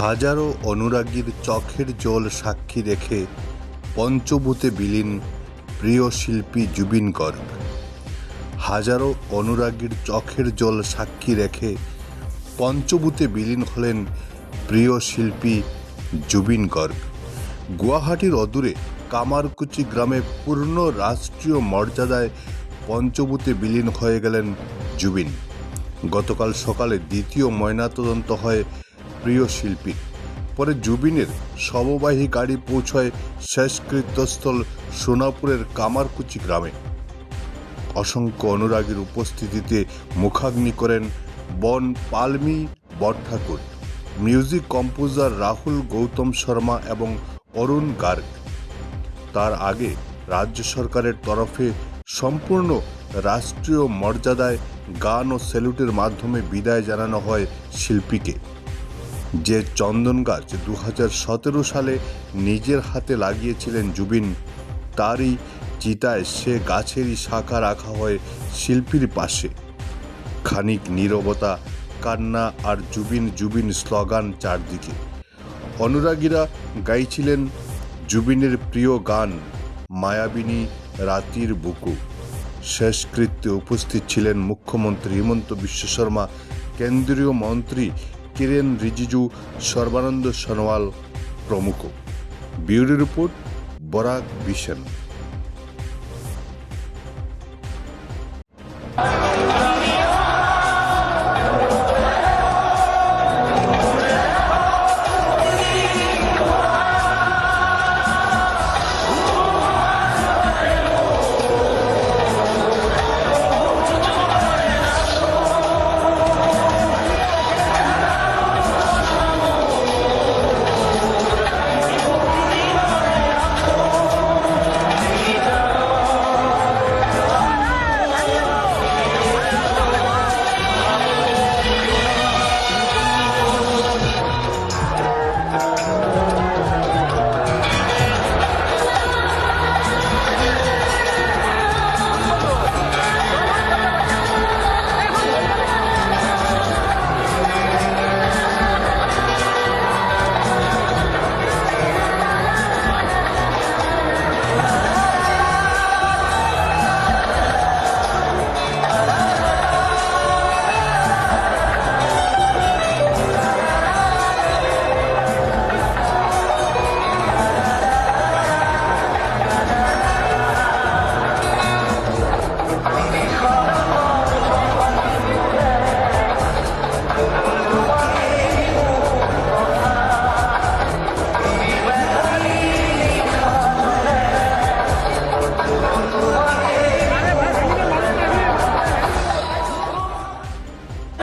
হাজারো অনুরাগীর চোখের জল সাক্ষী রেখে পঞ্চভূতে বিলীন প্রিয় শিল্পী জুবিন গর্গ। হাজারো অনুরাগীর চোখের জল সাক্ষী রেখে পঞ্চভূতে বিলীন হলেন প্রিয় শিল্পী জুবিন গর্গ। গুয়াহাটির অদূরে কামারকুচি গ্রামে পূর্ণ রাষ্ট্রীয় মর্যাদায় পঞ্চভূতে বিলীন হয়ে গেলেন জুবিন। গতকাল সকালে দ্বিতীয় ময়নাতদন্ত হয় প্রিয় শিল্পী। পরে জুবিনের শববাহী গাড়ি পৌঁছয় শেষকৃত্যস্থল সোনাপুরের কামারকুচি গ্রামে। অসংখ্য অনুরাগীর উপস্থিতিতে মুখাগ্নি করেন বন পালমি বটঠাকুর, মিউজিক কম্পোজার রাহুল গৌতম শর্মা এবং অরুণ গার্গ। তার আগে রাজ্য সরকারের তরফে সম্পূর্ণ রাষ্ট্রীয় মর্যাদায় গান ও স্যালুটের মাধ্যমে বিদায় জানানো হয় শিল্পীকে। যে চন্দন গাছ দু সালে নিজের হাতে লাগিয়েছিলেন জুবিন, তারই চিতায় সে গাছেরই শাখা রাখা হয় শিল্পীর পাশে। খানিক নীরবতা, কান্না আর জুবিন জুবিন স্লোগান চারদিকে। অনুরাগীরা গাইছিলেন জুবিনের প্রিয় গান, মায়াবিনী রাতির বুকু। শেষকৃত্যে উপস্থিত ছিলেন মুখ্যমন্ত্রী হিমন্ত বিশ্ব শর্মা, কেন্দ্রীয় মন্ত্রী কিরেন রিজিজু সর্বানন্দ সোনোয়াল প্রমুখ। Bureau report Barak vision